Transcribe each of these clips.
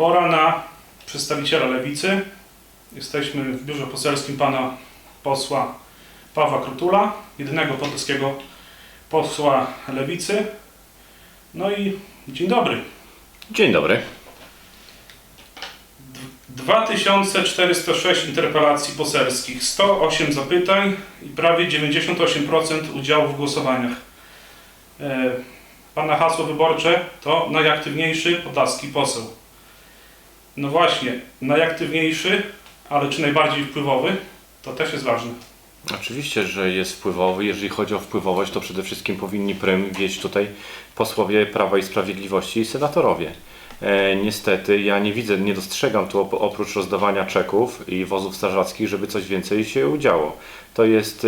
Pora na przedstawiciela lewicy. Jesteśmy w biurze poselskim pana posła Pawła Krutula, jedynego podleskiego posła lewicy. No i dzień dobry. Dzień dobry. 2406 interpelacji poselskich, 108 zapytań i prawie 98% udziału w głosowaniach. E, Pana hasło wyborcze to najaktywniejszy podlaski poseł. No właśnie, najaktywniejszy, ale czy najbardziej wpływowy? To też jest ważne. Oczywiście, że jest wpływowy. Jeżeli chodzi o wpływowość, to przede wszystkim powinni prym wieść tutaj posłowie Prawa i Sprawiedliwości i senatorowie. E, niestety ja nie widzę, nie dostrzegam tu op- oprócz rozdawania czeków i wozów strażackich, żeby coś więcej się działo. To jest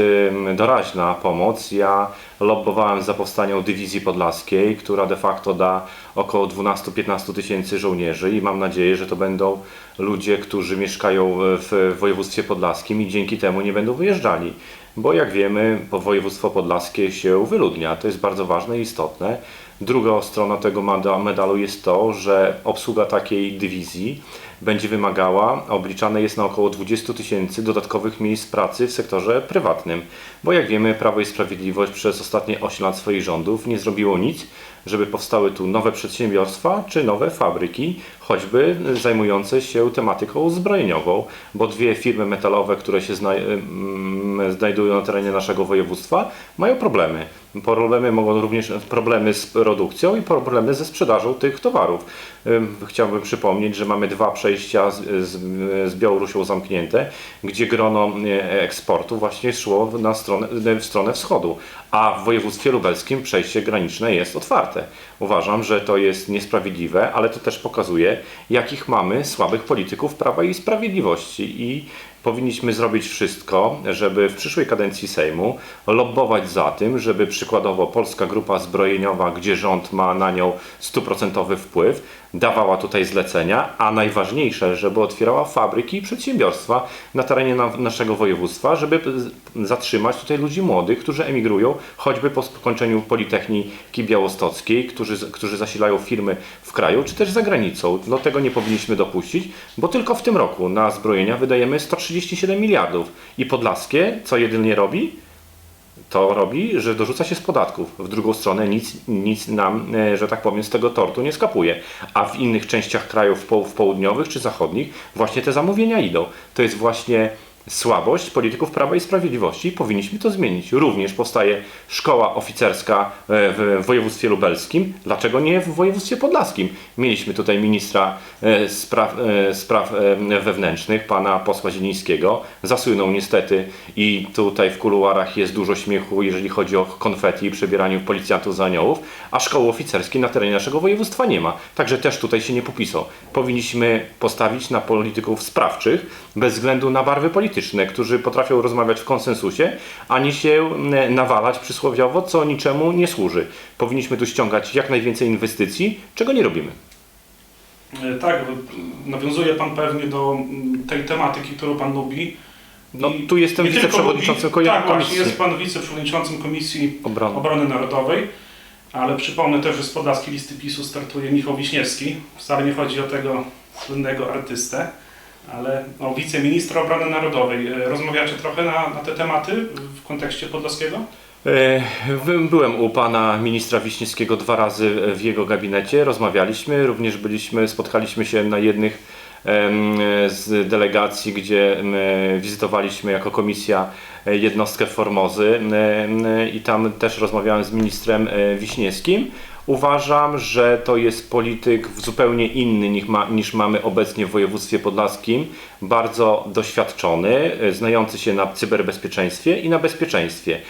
doraźna pomoc. Ja lobbowałem za powstaniem dywizji podlaskiej, która de facto da około 12-15 tysięcy żołnierzy i mam nadzieję, że to będą ludzie, którzy mieszkają w województwie podlaskim i dzięki temu nie będą wyjeżdżali. Bo jak wiemy, województwo podlaskie się wyludnia. To jest bardzo ważne i istotne. Druga strona tego meda- medalu jest to, że obsługa takiej dywizji będzie wymagała, a obliczane jest na około 20 tysięcy dodatkowych miejsc pracy w sektorze prywatnym. Bo jak wiemy, Prawo i Sprawiedliwość przez ostatnie 8 lat swoich rządów nie zrobiło nic, żeby powstały tu nowe przedsiębiorstwa czy nowe fabryki, choćby zajmujące się tematyką zbrojeniową, bo dwie firmy metalowe, które się zna, mm, znajdują na terenie naszego województwa, mają problemy. Problemy mogą również problemy z produkcją i problemy ze sprzedażą tych towarów. Ym, Chciałbym przypomnieć, że mamy dwa przejścia z, z, z Białorusią zamknięte, gdzie grono e, eksportu właśnie szło na stronę, w stronę wschodu, a w województwie lubelskim przejście graniczne jest otwarte. Uważam, że to jest niesprawiedliwe, ale to też pokazuje, jakich mamy słabych polityków Prawa i Sprawiedliwości. I powinniśmy zrobić wszystko, żeby w przyszłej kadencji Sejmu lobbować za tym, żeby przykładowo Polska Grupa Zbrojeniowa, gdzie rząd ma na nią stuprocentowy wpływ, dawała tutaj zlecenia, a najważniejsze, żeby otwierała fabryki i przedsiębiorstwa na terenie na, naszego województwa, żeby zatrzymać tutaj ludzi młodych, którzy emigrują, choćby po skończeniu Politechniki Białostockiej, którzy, którzy zasilają firmy w kraju, czy też za granicą. No tego nie powinniśmy dopuścić, bo tylko w tym roku na zbrojenia wydajemy 137 miliardów i Podlaskie, co jedynie robi? To robi, że dorzuca się z podatków. W drugą stronę nic, nic nam, e, że tak powiem, z tego tortu nie skapuje. A w innych częściach krajów południowych czy zachodnich właśnie te zamówienia idą. To jest właśnie słabość polityków Prawa i Sprawiedliwości i powinniśmy to zmienić. Również powstaje szkoła oficerska e, w województwie lubelskim. Dlaczego nie w województwie podlaskim? Mieliśmy tutaj ministra e, spraw, e, spraw wewnętrznych, pana posła Zielińskiego. Zasłynął niestety i tutaj w kuluarach jest dużo śmiechu, jeżeli chodzi o konfetti i przebieraniu policjantów za aniołów, a szkoły oficerskiej na terenie naszego województwa nie ma. Także też tutaj się nie popisał. Powinniśmy postawić na polityków sprawczych, bez względu na barwy polityczne, którzy potrafią rozmawiać w konsensusie, ani się mm, nawalać przysłowiowo, co niczemu nie służy. Powinniśmy tu ściągać jak najwięcej inwestycji, czego nie robimy. E, Tak, nawiązuje Pan pewnie do mm, tej tematyki, którą Pan lubi. No, tu jestem wiceprzewodniczącym lubi- Tak, komisji. właśnie, jest Pan wiceprzewodniczącym Komisji Obrony. Obrony Narodowej, ale przypomnę też, że z podlaskiej listy PiSu startuje Michał Wiśniewski. Wcale nie chodzi o tego słynnego artystę, ale o wiceministra obrony narodowej. E, Rozmawiacie trochę na, na te tematy w kontekście podlaskiego? E, by- Byłem u pana ministra Wiśniewskiego dwa razy w jego gabinecie, rozmawialiśmy, również byliśmy, spotkaliśmy się na jednych z delegacji, gdzie wizytowaliśmy jako komisja e, jednostkę Formozy i tam też rozmawiałem z ministrem Wiśniewskim. Uważam, że to jest polityk zupełnie inny niż, ma, niż mamy obecnie w województwie podlaskim, bardzo doświadczony, e, znający się na cyberbezpieczeństwie i na bezpieczeństwie.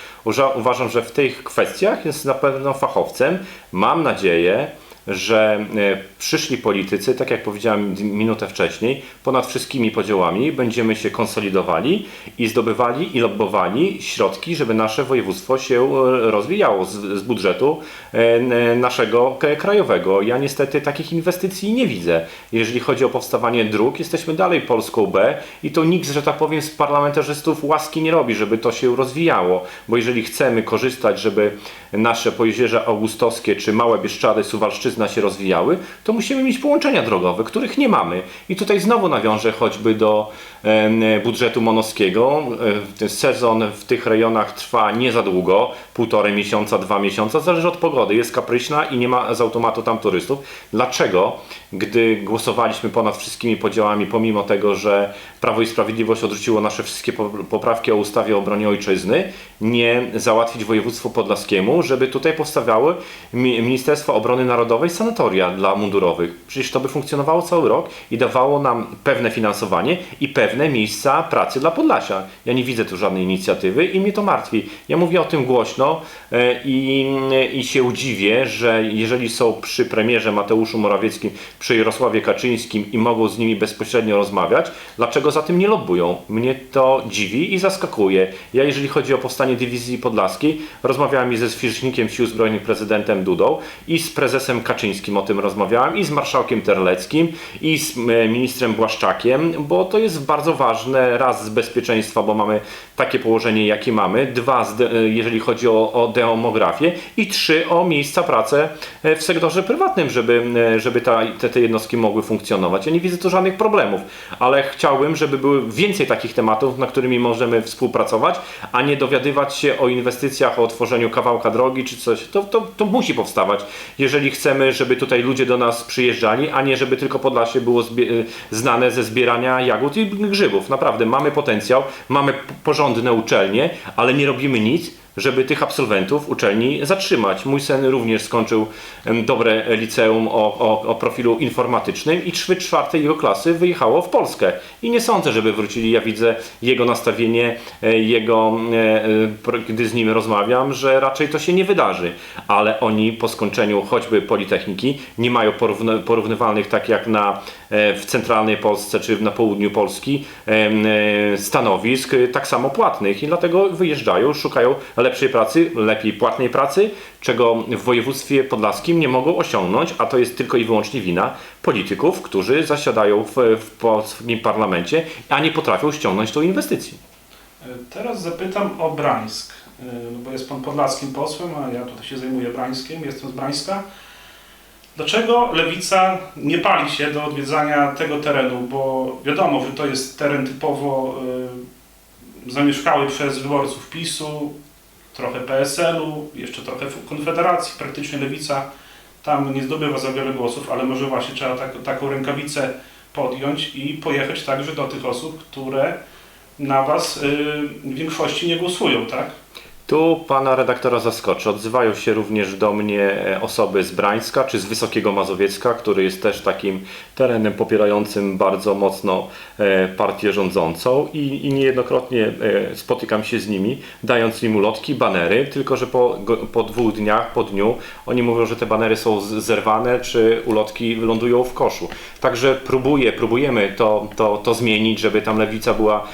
Uważam, że w tych kwestiach jest na pewno fachowcem. Mam nadzieję, że e, przyszli politycy, tak jak powiedziałem minutę wcześniej, ponad wszystkimi podziałami będziemy się konsolidowali i zdobywali i lobbowali środki, żeby nasze województwo się e, rozwijało z, z budżetu e, naszego krajowego. Ja niestety takich inwestycji nie widzę. Jeżeli chodzi o powstawanie dróg, jesteśmy dalej Polską B i to nikt, że tak powiem, z parlamentarzystów łaski nie robi, żeby to się rozwijało, bo jeżeli chcemy korzystać, żeby nasze pojezierze augustowskie czy małe Bieszczady, Suwalszczyzna Lubuszyzna się rozwijały, to musimy mieć połączenia drogowe, których nie mamy. I tutaj znowu nawiążę choćby do budżetu monowskiego. E, sezon w tych rejonach trwa nie za długo, półtorej miesiąca, dwa miesiące, zależy od pogody. Jest kapryśna i nie ma z automatu tam turystów. Dlaczego, gdy głosowaliśmy ponad wszystkimi podziałami, pomimo tego, że Prawo i Sprawiedliwość odrzuciło nasze wszystkie po- poprawki o ustawie o obronie ojczyzny, nie załatwić województwu podlaskiemu, żeby tutaj powstawały Mi- Ministerstwo Obrony Narodowej sanatoria dla mundurowych. Przecież to by funkcjonowało cały rok i dawało nam pewne finansowanie i pewne miejsca pracy dla Podlasia. Ja nie widzę tu żadnej inicjatywy i mnie to martwi. Ja mówię o tym głośno e, i, i się dziwię, że jeżeli są przy premierze Mateuszu Morawieckim, przy Jarosławie Kaczyńskim i mogą z nimi bezpośrednio rozmawiać, dlaczego za tym nie lobbują? Mnie to dziwi i zaskakuje. Ja jeżeli chodzi o powstanie dywizji podlaskiej, rozmawiałem i ze zwierzchnikiem sił zbrojnych prezydentem Dudą i z prezesem Kaczyńskim o tym rozmawiałem i z marszałkiem Terleckim i z e, ministrem Błaszczakiem, bo to jest bardzo ważne, raz z bezpieczeństwa, bo mamy takie położenie jakie mamy, dwa e, jeżeli chodzi o, o demografię i trzy o miejsca pracy e, w sektorze prywatnym, żeby, e, żeby ta, te, te jednostki mogły funkcjonować. Ja nie widzę tu żadnych problemów, ale chciałbym, żeby były więcej takich tematów, na którymi możemy współpracować, a nie dowiadywać się o inwestycjach, o otworzeniu kawałka drogi czy coś. To, to, to musi powstawać, jeżeli chcemy, żeby tutaj ludzie do nas przyjeżdżali, a nie żeby tylko Podlasie było znane ze zbierania jagód i grzybów. Naprawdę, mamy potencjał, mamy porządne uczelnie, ale nie robimy nic, żeby tych absolwentów uczelni zatrzymać. Mój syn również skończył dobre liceum o, o, o profilu informatycznym i trzy czwarte jego klasy wyjechało w Polskę. I nie sądzę, żeby wrócili. Ja widzę jego nastawienie, e, jego, e, e, gdy z nim rozmawiam, że raczej to się nie wydarzy. Ale oni po skończeniu choćby Politechniki nie mają porówny, porównywalnych tak jak na, w centralnej Polsce czy na południu Polski stanowisk tak samo płatnych i dlatego wyjeżdżają, szukają lepszej pracy, lepiej płatnej pracy, czego w województwie podlaskim nie mogą osiągnąć, a to jest tylko i wyłącznie wina polityków, którzy zasiadają w, w polskim parlamencie, a nie potrafią ściągnąć tą inwestycji. Teraz zapytam o Brańsk, e, no bo jest Pan podlaskim posłem, a ja tutaj się zajmuję Brańskiem, jestem z Brańska. Dlaczego Lewica nie pali się do odwiedzania tego terenu? Bo wiadomo, że to jest teren typowo e, zamieszkały przez wyborców PiSu, trochę PSL-u, jeszcze trochę Konfederacji, praktycznie Lewica tam nie zdobywa za wiele głosów, ale może właśnie trzeba tak, taką rękawicę podjąć i pojechać także do tych osób, które na Was y, w większości nie głosują, tak? Tu pana redaktora zaskoczy. Odzywają się również do mnie e, osoby z Brańska czy z Wysokiego Mazowiecka, który jest też takim terenem popierającym bardzo mocno e, partię rządzącą i, i niejednokrotnie e, spotykam się z nimi, dając im ulotki, banery, tylko że po, po dwóch dniach, po dniu oni mówią, że te banery są zerwane, czy ulotki lądują w koszu. Także próbuję, próbujemy to, to, to zmienić, żeby tam lewica była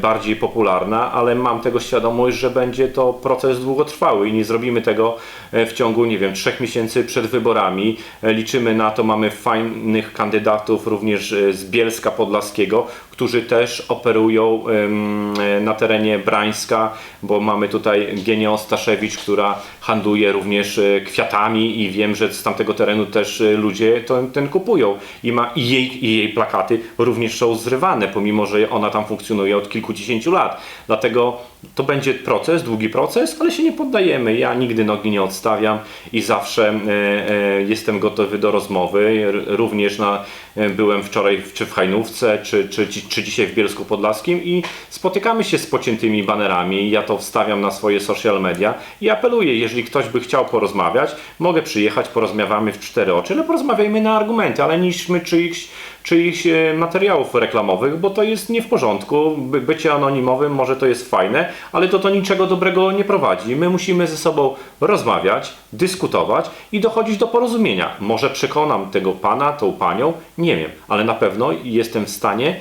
bardziej popularna, ale mam tego świadomość, że będzie to proces długotrwały i nie zrobimy tego e, w ciągu, nie wiem, trzech miesięcy przed wyborami. E, Liczymy na to, mamy fajnych kandydatów również e, z Bielska Podlaskiego, którzy też operują na terenie Brańska, bo mamy tutaj Genię Ostaszewicz, która handluje również kwiatami i wiem, że z tamtego terenu też ludzie to, ten kupują i, ma, i, jej, i jej plakaty również są zrywane, pomimo, że ona tam funkcjonuje od kilkudziesięciu lat. Dlatego to będzie proces, długi proces, ale się nie poddajemy. Ja nigdy nogi nie odstawiam i zawsze e, e, jestem gotowy do rozmowy. Również na, e, byłem wczoraj czy w Hajnówce, czy, czy, czy, dzisiaj w Bielsku Podlaskim i spotykamy się z pociętymi banerami. Ja to wstawiam na swoje social media i apeluję, jeżeli ktoś by chciał porozmawiać, mogę przyjechać, porozmawiamy w cztery oczy, ale porozmawiajmy na argumenty, ale niszczmy czyichś czyichś e, materiałów reklamowych, bo to jest nie w porządku. By, bycie anonimowym może to jest fajne, ale to to niczego dobrego nie prowadzi. My musimy ze sobą rozmawiać, dyskutować i dochodzić do porozumienia. Może przekonam tego pana, tą panią, nie wiem, ale na pewno jestem w stanie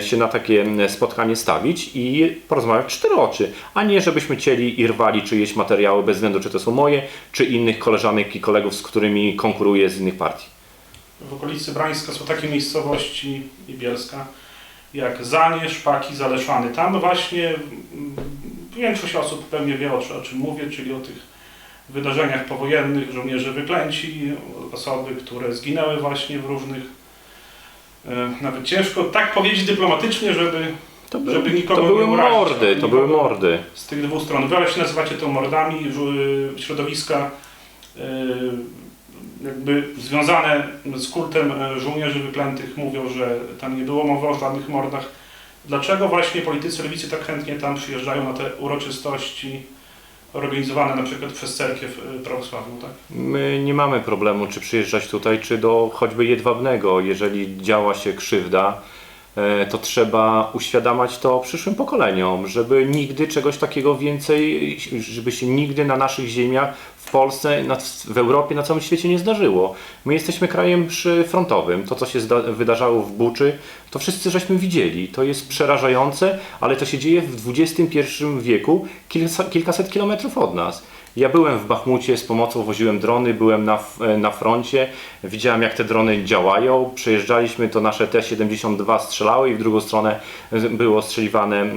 się na takie spotkanie stawić i porozmawiać w cztery oczy, a nie żebyśmy cieli i rwali czyjeś materiały bez względu czy to są moje, czy innych koleżanek i kolegów, z którymi konkuruję z innych partii. W okolicy Brańska są takie miejscowości i Bielska, jak Zanie, Szpaki, Zaleszany. Tam właśnie mm, większość osób pewnie wie o, o czym mówię, czyli o tych wydarzeniach powojennych, żołnierze wyklęci, osoby, które zginęły właśnie w różnych, e, nawet ciężko tak powiedzieć dyplomatycznie, żeby To, by, Żeby nikogo to nie były urazić, mordy, to były mordy. z tych dwóch stron. Wy właśnie nazywacie to mordami, żu- środowiska e, jakby związane z kultem e, żołnierzy wyklętych mówią, że tam nie było mowy o żadnych mordach. Dlaczego właśnie politycy lewicy tak chętnie tam przyjeżdżają na te uroczystości organizowane na przykład przez cerkiew e, prawosławną, tak? My nie mamy problemu, czy przyjeżdżać tutaj, czy do choćby Jedwabnego. Jeżeli działa się krzywda, to trzeba uświadamiać to przyszłym pokoleniom, żeby nigdy czegoś takiego więcej, żeby się nigdy na naszych ziemiach, w Polsce, w Europie, na całym świecie nie zdarzyło. My jesteśmy krajem przyfrontowym. To, co się wydarzało w Buczy, to wszyscy żeśmy widzieli. To jest przerażające, ale to się dzieje w XXI wieku, kilka, kilkaset kilometrów od nas. Ja byłem w Bachmucie z pomocą, woziłem drony, byłem na, f- na froncie, widziałem jak te drony działają, przejeżdżaliśmy, to nasze T-72 strzelały i w drugą stronę e, było strzeliwane e,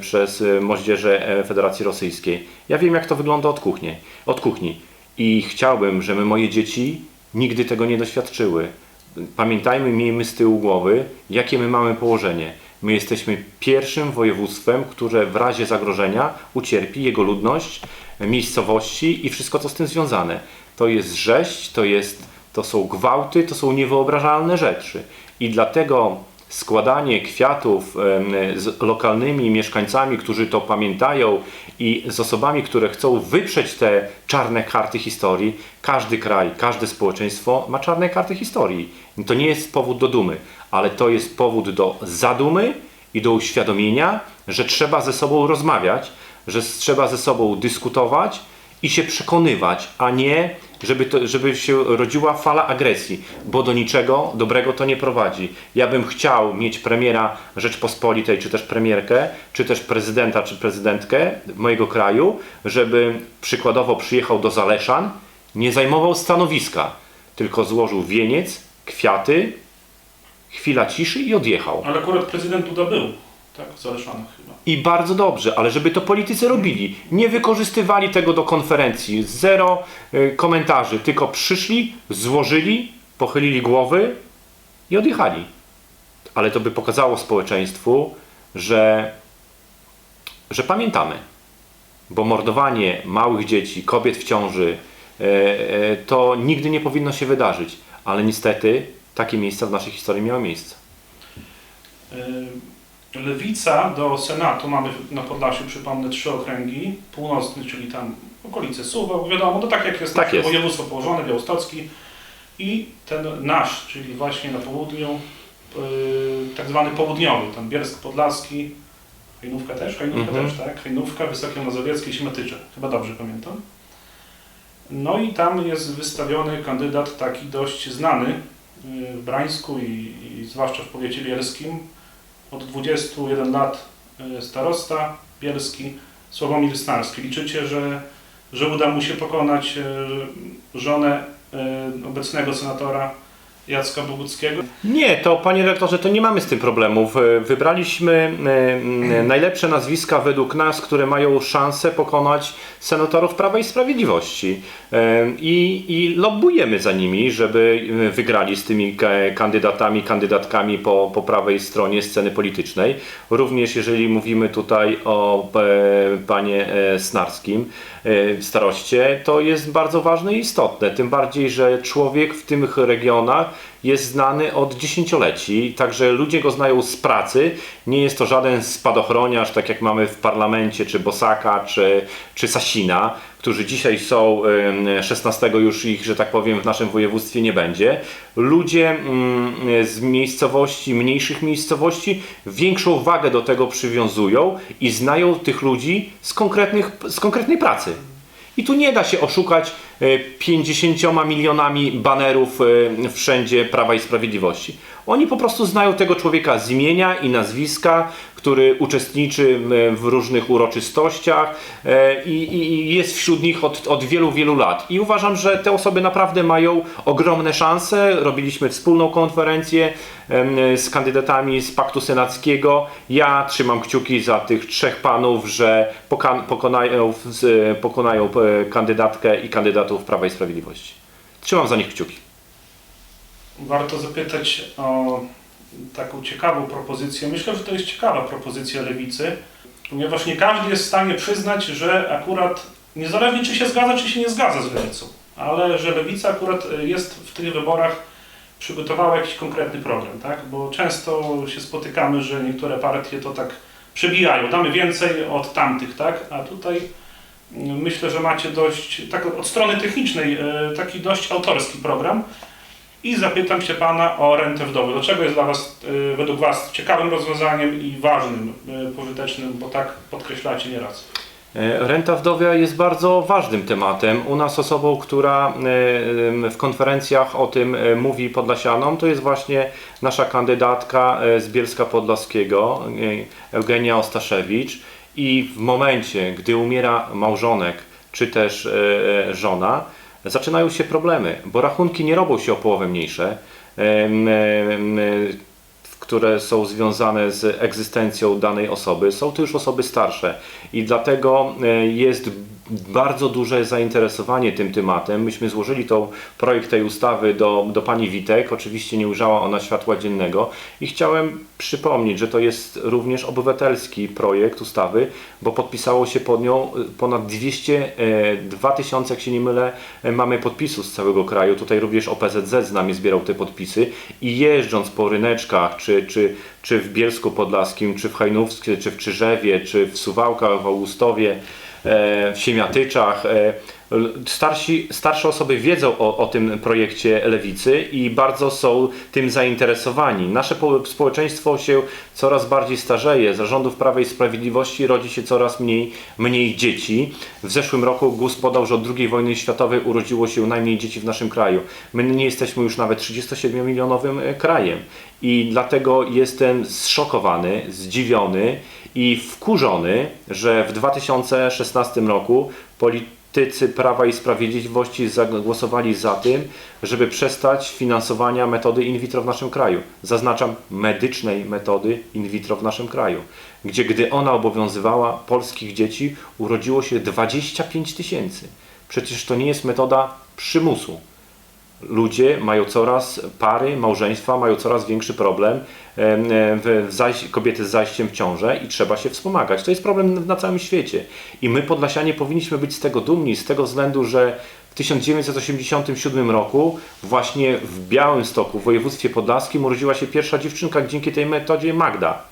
przez e, moździerze e, Federacji Rosyjskiej. Ja wiem jak to wygląda od kuchni, od kuchni i chciałbym, żeby moje dzieci nigdy tego nie doświadczyły. Pamiętajmy, miejmy z tyłu głowy, jakie my mamy położenie. My jesteśmy pierwszym województwem, które w razie zagrożenia ucierpi jego ludność, miejscowości i wszystko, co z tym związane. To jest rzeź, to, jest, to są gwałty, to są niewyobrażalne rzeczy. I dlatego składanie kwiatów z lokalnymi mieszkańcami, którzy to pamiętają i z osobami, które chcą wyprzeć te czarne karty historii, każdy kraj, każde społeczeństwo ma czarne karty historii. To nie jest powód do dumy, ale to jest powód do zadumy i do uświadomienia, że trzeba ze sobą rozmawiać, że trzeba ze sobą dyskutować i się przekonywać, a nie żeby, to, żeby się rodziła fala agresji, bo do niczego dobrego to nie prowadzi. Ja bym chciał mieć premiera Rzeczpospolitej, czy też premierkę, czy też prezydenta, czy prezydentkę mojego kraju, żeby przykładowo przyjechał do Zaleszan, nie zajmował stanowiska, tylko złożył wieniec, kwiaty, chwila ciszy i odjechał. Ale akurat prezydent Duda był, tak? Chyba. I bardzo dobrze, ale żeby to politycy robili. Nie wykorzystywali tego do konferencji. Zero y, komentarzy, tylko przyszli, złożyli, pochylili głowy i odjechali. Ale to by pokazało społeczeństwu, że, że pamiętamy. Bo mordowanie małych dzieci, kobiet w ciąży, e, e, to nigdy nie powinno się wydarzyć. Ale niestety takie miejsca w naszej historii miały miejsce. Y, Lewica do Senatu mamy na Podlasiu, przypomnę, trzy okręgi. Północny, czyli tam okolice Suwałk, wiadomo, to tak jak jest Tak jest. województwo położone, Białostocki. I ten nasz, czyli właśnie na południu, y, tak zwany południowy, tam Bielsk Podlaski, Hajnówka też, Hajnówka Mhm. też, tak? Hajnówka, Wysokie Mazowieckie i. Chyba dobrze pamiętam. No i tam jest wystawiony kandydat taki dość znany y, w Brańsku i, i zwłaszcza w powiecie bielskim. Od 21 lat y, starosta bielski Sławomir Snarski. Liczycie, że, że uda mu się pokonać y, żonę y, obecnego senatora Jacka Boguckiego? Nie, to panie rektorze, to nie mamy z tym problemów. E, Wybraliśmy e, m, najlepsze nazwiska według nas, które mają szansę pokonać senatorów Prawa i Sprawiedliwości. E, I, i lobbujemy za nimi, żeby e, wygrali z tymi ka- kandydatami, kandydatkami po, po prawej stronie sceny politycznej. Również jeżeli mówimy tutaj o e, panie e, Snarskim, e, staroście, to jest bardzo ważne i istotne. Tym bardziej, że człowiek w tych regionach jest znany od dziesięcioleci, także ludzie go znają z pracy. Nie jest to żaden spadochroniarz, tak jak mamy w parlamencie, czy Bosaka, czy, czy Sasina, którzy dzisiaj są, em, 16 już ich, że tak powiem, w naszym województwie nie będzie. Ludzie mm, z miejscowości, mniejszych miejscowości, większą wagę do tego przywiązują i znają tych ludzi z, konkretnych, z konkretnej pracy. I tu nie da się oszukać e, 50 milionami banerów e, wszędzie Prawa i Sprawiedliwości. Oni po prostu znają tego człowieka z imienia i nazwiska, który uczestniczy w różnych uroczystościach e, i, i, jest wśród nich od, od wielu, wielu lat. I uważam, że te osoby naprawdę mają ogromne szanse. Robiliśmy wspólną konferencję z kandydatami z Paktu Senackiego. Ja trzymam kciuki za tych trzech panów, że pokonają, z- pokonają e, kandydatkę i kandydatów Prawa i Sprawiedliwości. Trzymam za nich kciuki. Warto zapytać o taką ciekawą propozycję. Myślę, że to jest ciekawa propozycja lewicy, ponieważ nie każdy jest w stanie przyznać, że akurat niezależnie czy się zgadza, czy się nie zgadza z lewicą, ale że lewica akurat jest w tych wyborach przygotowała jakiś konkretny program, tak? Bo często się spotykamy, że niektóre partie to tak przebijają, damy więcej od tamtych, tak? A tutaj mm, myślę, że macie dość, tak od strony technicznej, e, taki dość autorski program. I zapytam się Pana o rentę wdowy. Dlaczego jest dla Was, y, według Was, ciekawym rozwiązaniem i ważnym, y, pożytecznym, bo tak podkreślacie nieraz? E, Renta wdowia jest bardzo ważnym tematem. U nas osobą, która e, w konferencjach o tym e, mówi Podlasianom, to jest właśnie nasza kandydatka e, z Bielska Podlaskiego, e, Eugenia Ostaszewicz. I w momencie, gdy umiera małżonek czy też e, e, żona, zaczynają się problemy, bo rachunki nie robią się o połowę mniejsze. Które są związane z egzystencją danej osoby, są to już osoby starsze i dlatego e, jest bardzo duże zainteresowanie tym tematem. Myśmy złożyli tą projekt tej ustawy do, do pani Witek. Oczywiście nie ujrzała ona światła dziennego i chciałem przypomnieć, że to jest również obywatelski projekt ustawy, bo podpisało się pod nią e, ponad 200, e, 2000, jak się nie mylę, e, mamy podpisów z całego kraju. Tutaj również OPZZ z nami zbierał te podpisy i jeżdżąc po ryneczkach, czy, czy, czy w Bielsku Podlaskim, czy w Hajnówskie, czy w Czyżewie, czy w Suwałkach, w Augustowie, e, w Siemiatyczach. Starsi, starsze osoby wiedzą o, o tym projekcie Lewicy i bardzo są tym zainteresowani. Nasze po- społeczeństwo się coraz bardziej starzeje. Z rządów Prawa i Sprawiedliwości rodzi się coraz mniej, mniej dzieci. W zeszłym roku GUS podał, że od II wojny światowej urodziło się najmniej dzieci w naszym kraju. My nie jesteśmy już nawet 37-milionowym e, krajem i dlatego jestem zszokowany, zdziwiony i wkurzony, że w 2016 roku politycy Prawa i Sprawiedliwości zagłosowali za tym, żeby przestać finansowania metody in vitro w naszym kraju. Zaznaczam medycznej metody in vitro w naszym kraju, gdzie gdy ona obowiązywała, polskich dzieci urodziło się 25 tysięcy. Przecież to nie jest metoda przymusu ludzie mają coraz, pary, małżeństwa mają coraz większy problem, em, w, kobiety z zajściem w ciążę i trzeba się wspomagać. To jest problem na całym świecie. I my Podlasianie powinniśmy być z tego dumni, z tego względu, że w 1987 roku właśnie w Białymstoku, w województwie podlaskim urodziła się pierwsza dziewczynka dzięki tej metodzie Magda.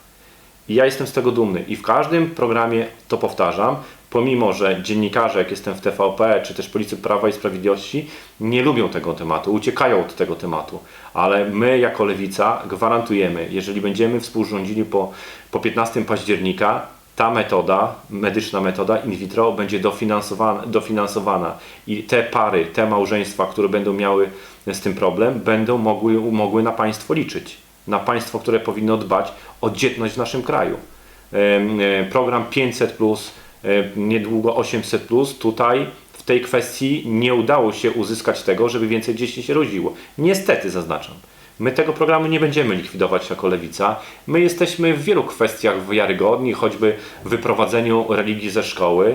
I ja jestem z tego dumny i w każdym programie to powtarzam, pomimo że dziennikarze, jak jestem w TVP, czy też policy Prawa i Sprawiedliwości, nie lubią tego tematu, uciekają od tego tematu, ale my jako Lewica gwarantujemy, jeżeli będziemy współrządzili po, po 15 października, ta metoda, medyczna metoda in vitro będzie dofinansowana, dofinansowana i te pary, te małżeństwa, które będą miały z tym problem, będą mogły, mogły na państwo liczyć. Na państwo, które powinno dbać o dzietność w naszym kraju. E, Program 500, e, niedługo 800, tutaj w tej kwestii nie udało się uzyskać tego, żeby więcej dzieci się rodziło. Niestety zaznaczam. My tego programu nie będziemy likwidować jako lewica. My jesteśmy w wielu kwestiach wiarygodni, choćby w wyprowadzeniu religii ze szkoły.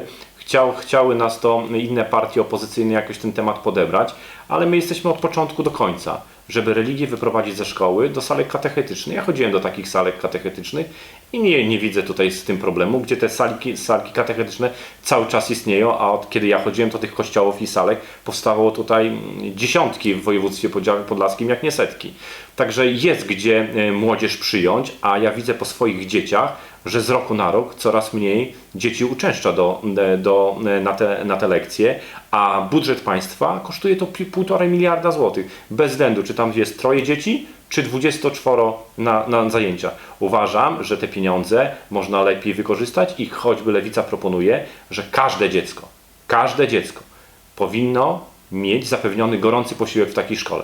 Chciał, chciały nas to inne partie opozycyjne jakoś ten temat podebrać, ale my jesteśmy od początku do końca, żeby religię wyprowadzić ze szkoły do salek katechetycznych. Ja chodziłem do takich salek katechetycznych i nie, nie widzę tutaj z tym problemu, gdzie te salki, salki katechetyczne cały czas istnieją, a od kiedy ja chodziłem, to tych kościołów i salek powstało tutaj mm, dziesiątki w województwie podlaskim, jak nie setki. Także jest gdzie e, młodzież przyjąć, a ja widzę po swoich dzieciach, że z roku na rok coraz mniej dzieci uczęszcza do, do, na, te, na te lekcje, a budżet państwa kosztuje to pi- półtorej miliarda złotych. Bez względu, czy tam jest troje dzieci, czy 24 na, na zajęcia. Uważam, że te pieniądze można lepiej wykorzystać i choćby Lewica proponuje, że każde dziecko, każde dziecko powinno mieć zapewniony gorący posiłek w takiej szkole.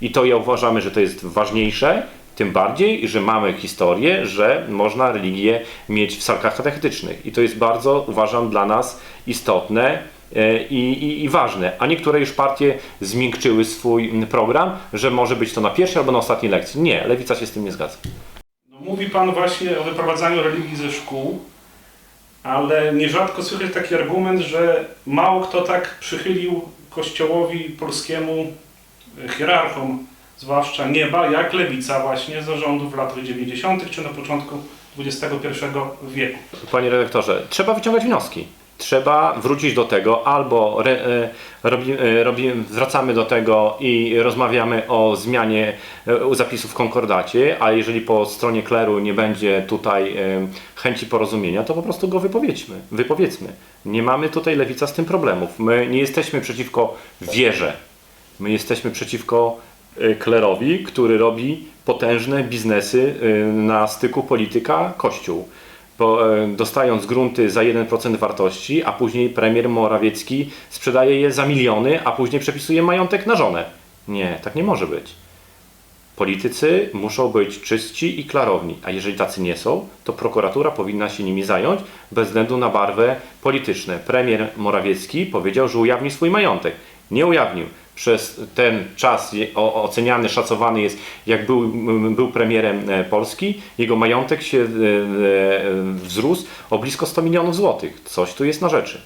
I to ja uważamy, że to jest ważniejsze Tym bardziej, że mamy historię, że można religię mieć w salkach katechetycznych. I to jest bardzo, uważam, dla nas istotne e, i, i, i ważne. A niektóre już partie zmiękczyły swój program, że może być to na pierwszej albo na ostatniej lekcji. Nie, lewica się z tym nie zgadza. No, mówi Pan właśnie o wyprowadzaniu religii ze szkół, ale nierzadko słychać taki argument, że mało kto tak przychylił Kościołowi polskiemu e, hierarchom, zwłaszcza nieba, jak lewica właśnie za rządów w latach 90. czy na początku XXI wieku. Panie redaktorze, trzeba wyciągać wnioski. Trzeba wrócić do tego, albo re, e, robi, e, robi, wracamy do tego i rozmawiamy o zmianie e, zapisów w konkordacie, a jeżeli po stronie kleru nie będzie tutaj chęci porozumienia, to po prostu go wypowiedźmy, wypowiedzmy. Nie mamy tutaj lewica z tym problemów. My nie jesteśmy przeciwko wierze. My jesteśmy przeciwko klerowi, który robi potężne biznesy e, na styku polityka-kościół e, dostając grunty za 1% wartości, a później premier Morawiecki sprzedaje je za miliony, a później przepisuje majątek na żonę. Nie, tak nie może być. Politycy muszą być czystsi i klarowni, a jeżeli tacy nie są, to prokuratura powinna się nimi zająć bez względu na barwę polityczne. Premier Morawiecki powiedział, że ujawni swój majątek. Nie ujawnił. Przez ten czas oceniany, szacowany jest, jak był, był premierem e, Polski, jego majątek się e, e, wzrósł o blisko 100 milionów złotych. Coś tu jest na rzeczy.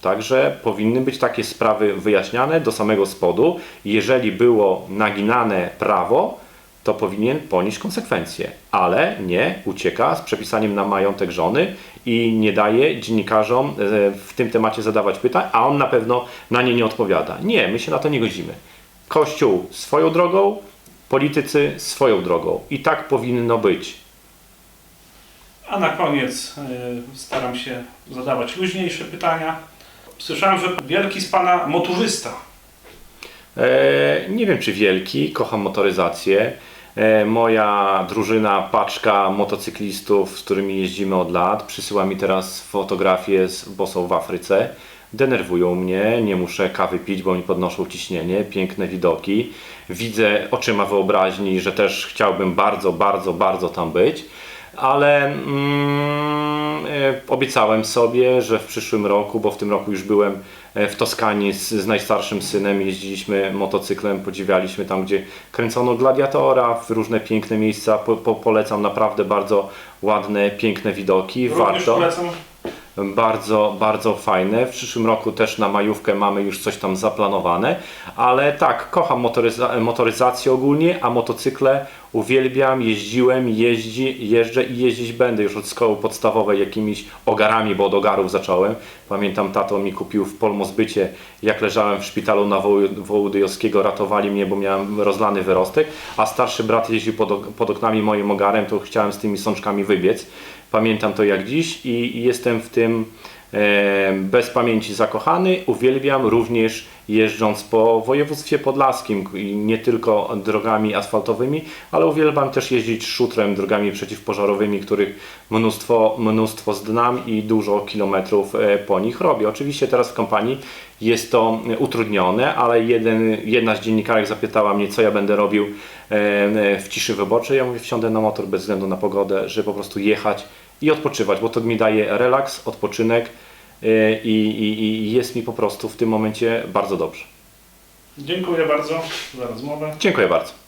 Także powinny być takie sprawy wyjaśniane do samego spodu. Jeżeli było naginane prawo, to powinien ponieść konsekwencje, ale nie ucieka z przepisaniem na majątek żony i nie daje dziennikarzom e, w tym temacie zadawać pytań, a on na pewno na nie nie odpowiada. Nie, my się na to nie godzimy. Kościół swoją drogą, politycy swoją drogą i tak powinno być. A na koniec y, staram się zadawać luźniejsze pytania. Słyszałem, że wielki z Pana motorzysta. E, nie wiem czy wielki, kocham motoryzację. E, moja drużyna, paczka motocyklistów, z którymi jeździmy od lat, przysyła mi teraz fotografie, z, bo są w Afryce. Denerwują mnie, nie muszę kawy pić, bo mi podnoszą ciśnienie, piękne widoki. Widzę oczyma wyobraźni, że też chciałbym bardzo, bardzo, bardzo tam być. Ale mm, e, obiecałem sobie, że w przyszłym roku, bo w tym roku już byłem e, w Toskanii z, z najstarszym synem, jeździliśmy motocyklem, podziwialiśmy tam, gdzie kręcono gladiatora, w różne piękne miejsca. Po, po, polecam naprawdę bardzo ładne, piękne widoki. Również Warto. polecam. Bardzo, bardzo fajne. W przyszłym roku też na majówkę mamy już coś tam zaplanowane, ale tak, kocham motoryza- motoryzację ogólnie, a motocykle uwielbiam, jeździłem, jeździ, jeżdżę i jeździć będę już od szkoły podstawowej jakimiś ogarami, bo od ogarów zacząłem. Pamiętam, tato mi kupił w Polmozbycie, jak leżałem w szpitalu na Woł- Wołodyjowskiego, ratowali mnie, bo miałem rozlany wyrostek, a starszy brat jeździł pod, pod oknami moim ogarem, to chciałem z tymi sączkami wybiec. Pamiętam to jak dziś i, jestem w tym e, bez pamięci zakochany. Uwielbiam również jeżdżąc po województwie podlaskim nie tylko drogami asfaltowymi, ale uwielbiam też jeździć szutrem, drogami przeciwpożarowymi, których mnóstwo, mnóstwo znam i dużo kilometrów e, po nich robię. Oczywiście teraz w kampanii jest to utrudnione, ale jeden, jedna z dziennikarek zapytała mnie, co ja będę robił e, w ciszy wyborczej. Ja mówię, wsiądę na motor bez względu na pogodę, żeby po prostu jechać i odpoczywać, bo to mi daje relaks, odpoczynek e, i, i, i jest mi po prostu w tym momencie bardzo dobrze. Dziękuję bardzo za rozmowę. Dziękuję bardzo.